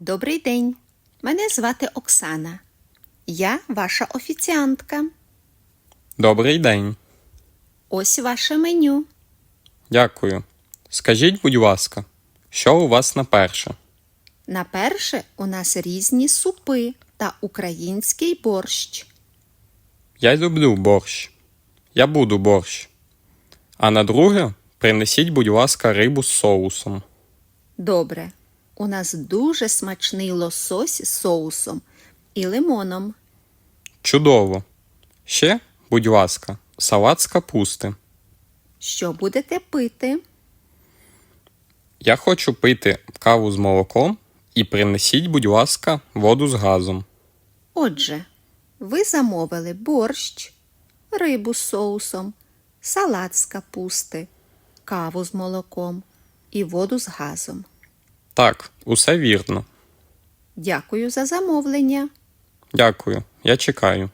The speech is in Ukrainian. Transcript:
Добрий день. Мене звати Оксана. Я ваша офіціантка. Добрий день. Ось ваше меню. Дякую. Скажіть, будь ласка, що у вас на перше? На перше у нас різні супи та український борщ. Я люблю борщ. Я буду борщ. А на друге принесіть, будь ласка, рибу з соусом. Добре. У нас дуже смачний лосось з соусом і лимоном. Чудово. Ще, будь ласка, салат з капусти. Що будете пити? Я хочу пити каву з молоком і принесіть, будь ласка, воду з газом. Отже, ви замовили борщ, рибу з соусом, салат з капусти, каву з молоком і воду з газом. Так, усе вірно. Дякую за замовлення. Дякую. Я чекаю.